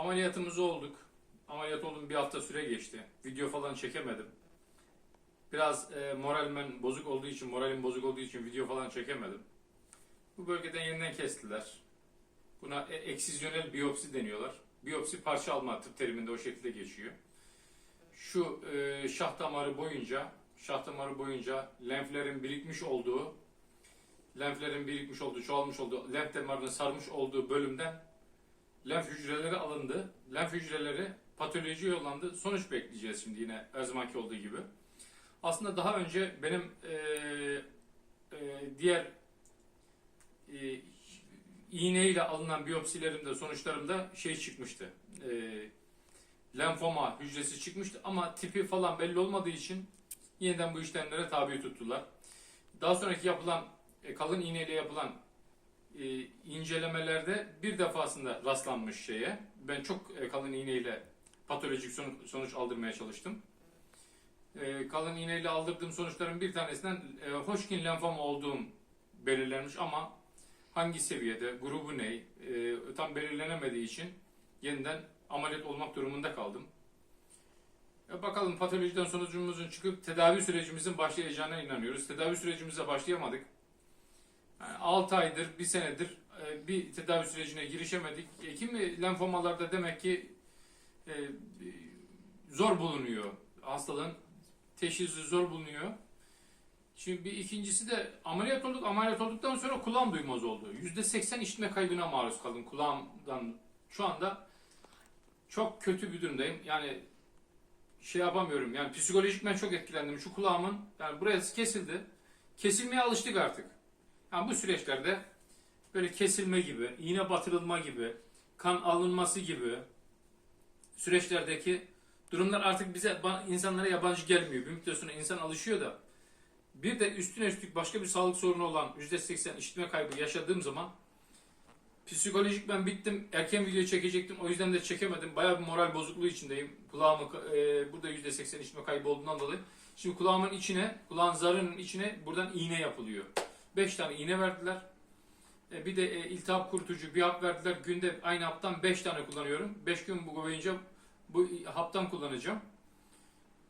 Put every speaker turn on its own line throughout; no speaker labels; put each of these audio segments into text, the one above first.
Ameliyatımızı olduk. Ameliyat oldum bir hafta süre geçti. Video falan çekemedim. Biraz e, moralmen bozuk olduğu için, moralim bozuk olduğu için video falan çekemedim. Bu bölgeden yeniden kestiler. Buna e- eksizyonel biyopsi deniyorlar. Biyopsi parça alma tıp teriminde o şekilde geçiyor. Şu e, şah damarı boyunca, şah damarı boyunca lenflerin birikmiş olduğu, lenflerin birikmiş olduğu, çoğalmış olduğu, lenf damarının sarmış olduğu bölümden lenf hücreleri alındı. Lenf hücreleri patoloji yollandı. Sonuç bekleyeceğiz şimdi yine her zamanki olduğu gibi. Aslında daha önce benim e, e, diğer e, iğneyle alınan biyopsilerimde sonuçlarımda şey çıkmıştı. E, lenfoma hücresi çıkmıştı ama tipi falan belli olmadığı için yeniden bu işlemlere tabi tuttular. Daha sonraki yapılan e, kalın iğneyle yapılan e, incelemelerde bir defasında rastlanmış şeye. Ben çok e, kalın iğneyle patolojik sonuç, aldırmaya çalıştım. E, kalın iğneyle aldırdığım sonuçların bir tanesinden e, Hodgkin lenfoma olduğum belirlenmiş ama hangi seviyede, grubu ne, e, tam belirlenemediği için yeniden ameliyat olmak durumunda kaldım. Bakalım patolojiden sonucumuzun çıkıp tedavi sürecimizin başlayacağına inanıyoruz. Tedavi sürecimize başlayamadık. Yani 6 aydır, bir senedir e, bir tedavi sürecine girişemedik. E, kimi lenfomalarda demek ki e, zor bulunuyor. Hastalığın teşhisi zor bulunuyor. Şimdi bir ikincisi de ameliyat olduk. Ameliyat olduktan sonra kulağım duymaz oldu. %80 işitme kaybına maruz kaldım kulağımdan. Şu anda çok kötü bir durumdayım. Yani şey yapamıyorum. Yani psikolojik ben çok etkilendim. Şu kulağımın yani burası kesildi. Kesilmeye alıştık artık. Yani bu süreçlerde böyle kesilme gibi, iğne batırılma gibi, kan alınması gibi süreçlerdeki durumlar artık bize insanlara yabancı gelmiyor. Bir müddet sonra insan alışıyor da bir de üstüne üstlük başka bir sağlık sorunu olan %80 işitme kaybı yaşadığım zaman psikolojik ben bittim. Erken video çekecektim. O yüzden de çekemedim. Bayağı bir moral bozukluğu içindeyim. Kulağımı e, burada %80 işitme kaybı olduğundan dolayı. Şimdi kulağımın içine, kulağın zarının içine buradan iğne yapılıyor. 5 tane iğne verdiler. E, bir de e, iltihap kurutucu bir hap verdiler. Günde aynı haptan 5 tane kullanıyorum. 5 gün bu boyunca bu haptan kullanacağım.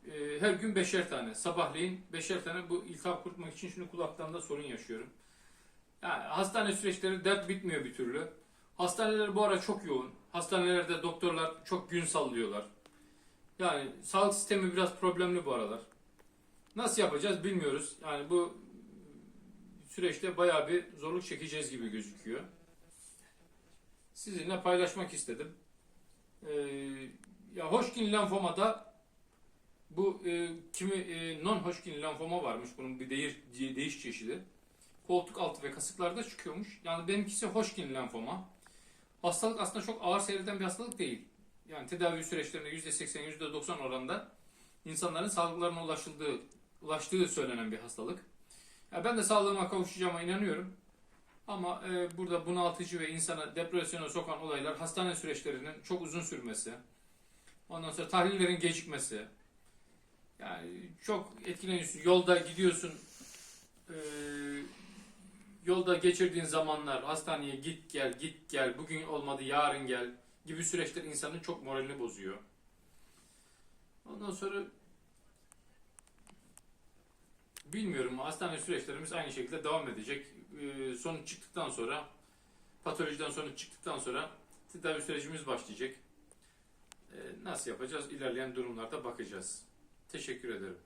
E, her gün beşer tane. Sabahleyin beşer tane bu iltihap kurutmak için şimdi kulaklarımda sorun yaşıyorum. Yani hastane süreçleri dert bitmiyor bir türlü. Hastaneler bu ara çok yoğun. Hastanelerde doktorlar çok gün sallıyorlar. Yani sağlık sistemi biraz problemli bu aralar. Nasıl yapacağız bilmiyoruz. Yani bu süreçte bayağı bir zorluk çekeceğiz gibi gözüküyor. Sizinle paylaşmak istedim. Ee, ya Hodgkin lenfomada bu e, kimi e, non-Hodgkin lenfoma varmış. Bunun bir değiş, değiş çeşidi. Koltuk altı ve kasıklarda çıkıyormuş. Yani benimkisi Hodgkin lenfoma. Hastalık aslında çok ağır seyreden bir hastalık değil. Yani tedavi süreçlerinde %80, %90 oranında insanların sağlıklarına ulaşıldığı, ulaştığı söylenen bir hastalık. Ya ben de sağlığıma kavuşacağıma inanıyorum. Ama e, burada bunaltıcı ve insana depresyona sokan olaylar hastane süreçlerinin çok uzun sürmesi. Ondan sonra tahlillerin gecikmesi. Yani çok etkileniyorsun. Yolda gidiyorsun. e, yolda geçirdiğin zamanlar hastaneye git gel git gel bugün olmadı yarın gel gibi süreçler insanın çok moralini bozuyor. Ondan sonra Bilmiyorum. Hastane süreçlerimiz aynı şekilde devam edecek. Ee, sonuç çıktıktan sonra, patolojiden sonuç çıktıktan sonra tedavi sürecimiz başlayacak. Ee, nasıl yapacağız? İlerleyen durumlarda bakacağız. Teşekkür ederim.